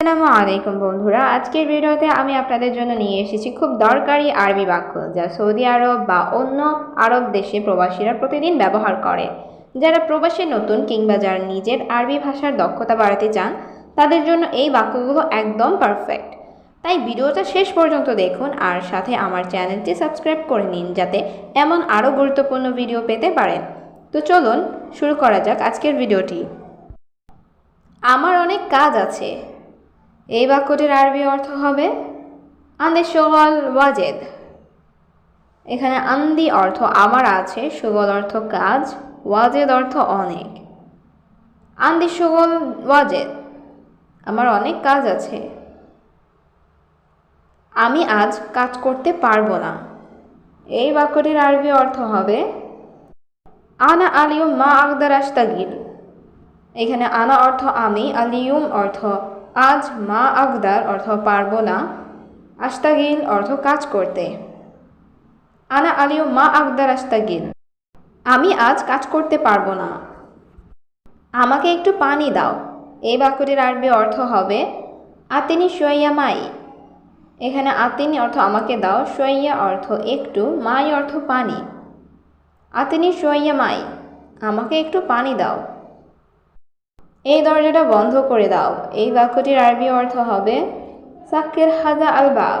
আসসালামু আলাইকুম বন্ধুরা। আজকের ভিডিওতে আমি আপনাদের জন্য নিয়ে এসেছি খুব দরকারি আরবি বাক্য যা সৌদি আরব বা অন্য আরব দেশে প্রবাসীরা প্রতিদিন ব্যবহার করে। যারা প্রবাসী নতুন কিংবা যারা নিজের আরবি ভাষার দক্ষতা বাড়াতে চান, তাদের জন্য এই বাক্যগুলো একদম পারফেক্ট তাই ভিডিওটা শেষ পর্যন্ত দেখুন আর সাথে আমার চ্যানেলটি সাবস্ক্রাইব করে নিন যাতে এমন আরও গুরুত্বপূর্ণ ভিডিও পেতে পারেন। তো চলুন শুরু করা যাক আজকের ভিডিওটি। আমার অনেক কাজ আছে। এই বাক্যটির আরবি অর্থ হবে আন্দে সুগল ওয়াজেদ। এখানে আন্দি অর্থ আমার আছে সুগল অর্থ কাজ, ওয়াজেদ অর্থ অনেক। আন্দি সুগল ওয়াজেদ, আমার অনেক কাজ আছে। আমি আজ কাজ করতে পারব না। এই বাক্যটির আরবি অর্থ হবে, আনা আলিউম মা আকদার আস্তাগিল এখানে আনা অর্থ আমি আলিউম অর্থ আজ মা আকদার অর্থ পারব না, আস্তাগিল অর্থ কাজ করতে। আনা আলিও মা আকদার আস্তাগিল, আমি আজ কাজ করতে পারব না। আমাকে একটু পানি দাও, এই বাক্যটির আরবি অর্থ হবে, আতিনি সোয়াইয়া মাই। এখানে আতিনি অর্থ আমাকে দাও সোয়াইয়া অর্থ একটু, মাই অর্থ পানি। আতিনি সোয়াইয়া মাই, আমাকে একটু পানি দাও। এই দরজাটা বন্ধ করে দাও। এই বাক্যটির আরবি অর্থ হবে সাক্কের হাজা আল বাব।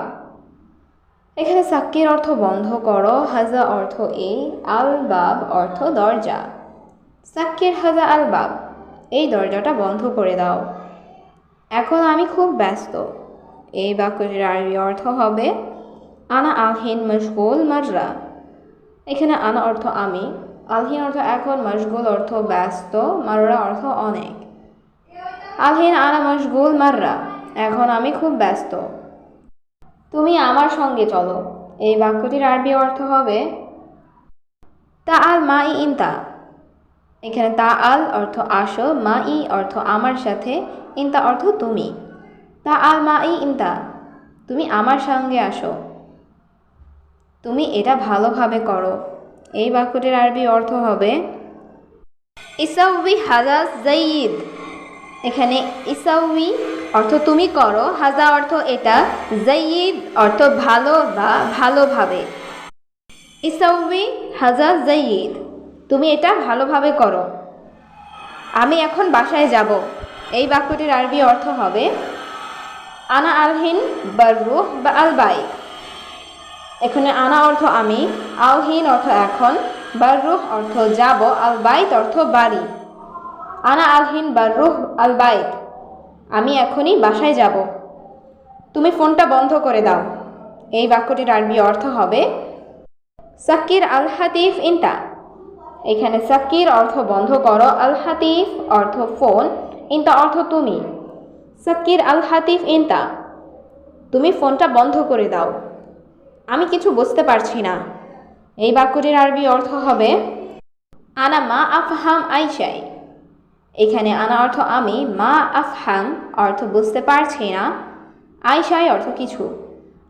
এখানে সাক্কির অর্থ বন্ধ করো, হাজা অর্থ এই, আল বাব অর্থ দরজা। সাক্কির হাজা আল বাব, এই দরজাটা বন্ধ করে দাও। এখন আমি খুব ব্যস্ত। এই বাক্যটির আরবি অর্থ হবে, আনা আলহিন মশগুল মাররা এখানে আনা অর্থ আমি, আলহিন অর্থ এখন, মশগুল অর্থ ব্যস্ত মাররা অর্থ অনেক। আলহিন আনা মশগুল মাররা, এখন আমি খুব ব্যস্ত। তুমি আমার সঙ্গে চলো। এই বাক্যটির আরবি অর্থ হবে তা আল মা ই ইনতা এখানে তা আল অর্থ আসো মা ই অর্থ আমার সাথে, ইনতা অর্থ তুমি। তা আল মা ই ইনতা তুমি আমার সঙ্গে আসো। তুমি এটা ভালোভাবে করো। এই বাক্যটির আরবি অর্থ হবে, ইসাউবি হাজাজ জাইদ এখানে ইসাউই অর্থ তুমি করো, হাজা অর্থ এটা জাইদ অর্থ ভালো বা ভালোভাবে। ইসাউবি হাজা জাইদ তুমি এটা ভালোভাবে করো। আমি এখন বাসায় যাব। এই বাক্যটির আরবি অর্থ হবে, আনা আলহিন বাররুহ বা আলবাই এখানে আনা অর্থ আমি, আলহিন অর্থ এখন বাররুহ অর্থ যাব আলবাইত অর্থ বাড়ি। আনা আলহিন বা রুহ আল আলবাইত আমি এখনই বাসায় যাব। তুমি ফোনটা বন্ধ করে দাও। এই বাক্যটির আরবি অর্থ হবে সাকির আল হাতিফ ইনটা এখানে সাকির অর্থ বন্ধ করো, আল হাতিফ অর্থ ফোন, ইনতা অর্থ তুমি। সাকির আল হাতিফ ইনতা। তুমি ফোনটা বন্ধ করে দাও। আমি কিছু বুঝতে পারছি না। এই বাক্যটির আরবি অর্থ হবে, আনা মা আফহাম আইসাই এখানে আনা অর্থ আমি, মা আফহাম, অর্থ বুঝতে পারছি না। আইসাই অর্থ কিছু।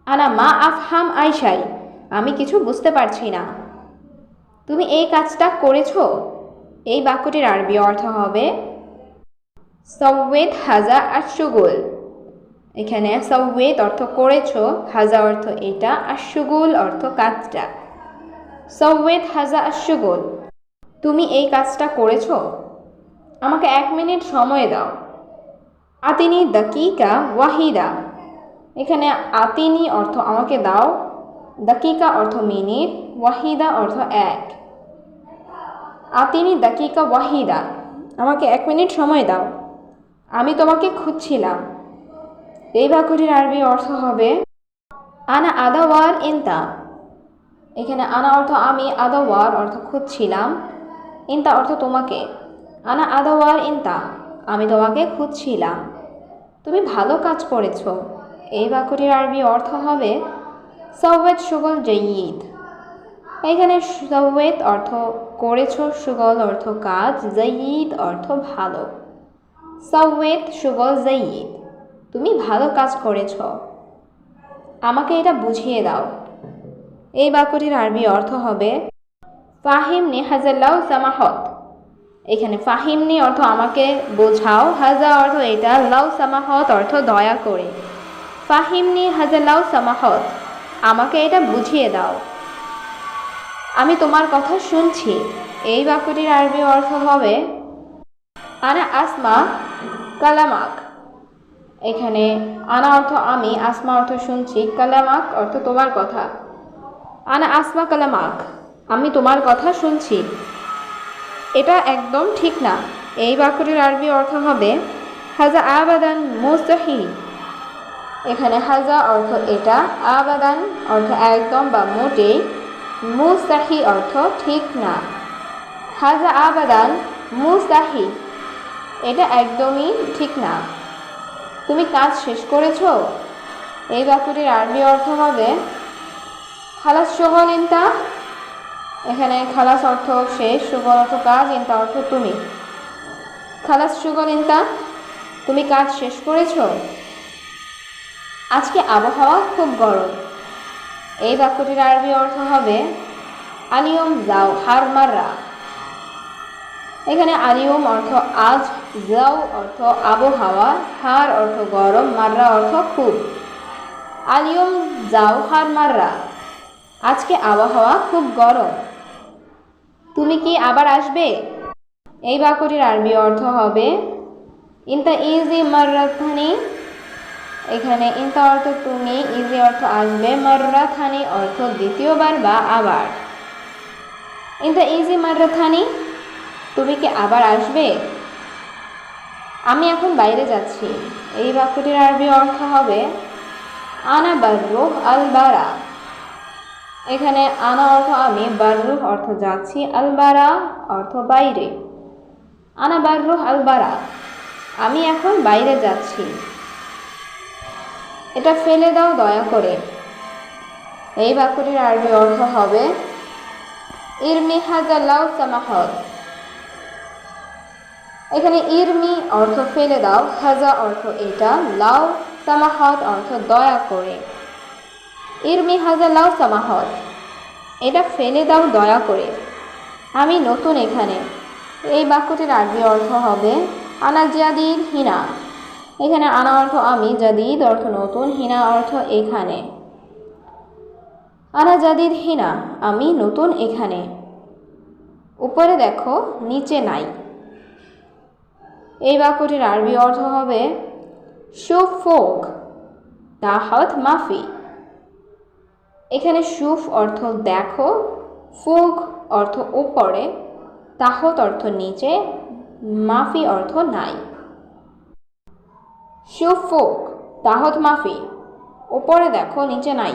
আনা মা আফহাম আইসাই আমি কিছু বুঝতে পারছি না। তুমি এই কাজটা করেছ? এই বাক্যটির আরবি অর্থ হবে, সওয়েদ হাজা আশুগুল এখানে সওয়েদ অর্থ করেছ, হাজা অর্থ এটা আশুগুল অর্থ কাজটা। সওয়েদ হাজা আশুগুল তুমি এই কাজটা করেছ? আমাকে এক মিনিট সময় দাও। আতিনি দাকিকা ওয়াহিদা। এখানে আতিনি অর্থ আমাকে দাও, দাকিকা অর্থ মিনিট, ওয়াহিদা অর্থ এক। আতিনি দাকিকা ওয়াহিদা, আমাকে এক মিনিট সময় দাও। আমি তোমাকে খুঁজছিলাম। এই বাক্যটির আরবি অর্থ হবে, আনা আদাওয়ার ইনতা। এখানে আনা অর্থ আমি আদাওয়ার অর্থ খুঁজছিলাম। ইনতা অর্থ তোমাকে। আনা আদাওয়ার ইনতা, আমি তোমাকে খুঁজছিলাম। তুমি ভালো কাজ করেছ। এই বাক্যটির আরবি অর্থ হবে সৌয়েদ সুগল জয়ীদ। এখানে সৌয়েদ অর্থ করেছ, সুগল অর্থ কাজ, জয়ীদ অর্থ ভালো। সৌয়েদ সুগল জয়ীদ, তুমি ভালো কাজ করেছ। আমাকে এটা বুঝিয়ে দাও। এই বাক্যটির আরবি অর্থ হবে ফাহিম নেহাজাল্লাহ সামাহত। এখানে ফাহিমনি অর্থ আমাকে বোঝাও। হাজা অর্থ এটা, লাউ সামাহত অর্থ দয়া করে। ফাহিমনি হাজা লাউ সামাহত, আমাকে এটা বুঝিয়ে দাও। আমি তোমার কথা শুনছি। এই বাক্যটির আরবি অর্থ হবে, আনা আসমা কালামাক। এখানে আনা অর্থ আমি, আসমা অর্থ শুনছি, কালামাক অর্থ তোমার কথা। আনা আসমা কালামাক, আমি তোমার কথা শুনছি। এটা একদম ঠিক না। এই বাক্যটির আরবি অর্থ হবে, হাজা আবাদান মুস্তাহি। এখানে হাজা অর্থ এটা, আবাদান অর্থ একদম বা মোটেই, মুস্তাহি অর্থ ঠিক না। হাজা আবাদান মুস্তাহি। এটা একদমই ঠিক না। তুমি কাজ শেষ করেছ? এই বাক্যটির আরবি অর্থ হবে, খালাস শোভন ইন্তা এখানে খালাস অর্থ শেষ সুগল অর্থ কাজ, ইন্তা অর্থ তুমি। খালাস সুগল ইন্তা, তুমি কাজ শেষ করেছ? আজকে আবহাওয়া খুব গরম। এই বাক্যটির আরবি অর্থ হবে, আলিয়ম যাও হার মাররা। এখানে আলিয়ম অর্থ আজ যাও অর্থ আবহাওয়া হার অর্থ গরম মাররা অর্থ খুব আলিয়ম যাও হার মাররা। আজকে আবহাওয়া খুব গরম। তুমি কি আবার আসবে? এই বাক্যটির আরবি অর্থ হবে ইনতা ইজি মাররাথানি এখানে ইনতা অর্থ তুমি, ইজি অর্থ আসবে মাররাথানি অর্থ দ্বিতীয়বার বা আবার। ইনতা ইজি মাররাথানি তুমি কি আবার আসবে? আমি এখন বাইরে যাচ্ছি। এই বাক্যটির আরবি অর্থ হবে, আনা বাররুহ আল বারা। এখানে আনা অর্থ আমি, বাররুহ অর্থ যাচ্ছি, আলবারা অর্থ বাইরে। আনা বাররুহ আল বারা আমি এখন বাইরে যাচ্ছি। এটা ফেলে দাও দয়া করে। এই বাক্যটির আরবি অর্থ হবে, ইরমি হাজাল্লাহ সামাহত। এখানে ইরমি অর্থ ফেলে দাও, হাজা অর্থ এটা, লাউ সামাহত অর্থ দয়া করে। ইরমি হাজা লাউ সামাহত। এটা ফেলে দাও দয়া করে। আমি নতুন এখানে। এই বাক্যটির আরবি অর্থ হবে আনা জাদিদ হিনা। এখানে আনা অর্থ আমি, জাদিদ অর্থ নতুন, হিনা অর্থ এখানে। আনা জাদিদ হিনা, আমি নতুন এখানে। উপরে দেখো, নিচে নাই। এই বাক্যটির আরবি অর্থ হবে সুফ ফোক তাহত মাফি। এখানে সুফ অর্থ দেখো ফোক অর্থ ওপরে তাহত অর্থ নিচে, মাফি অর্থ নাই। সুফ ফোক তাহত মাফি ওপরে দেখো, নিচে নাই।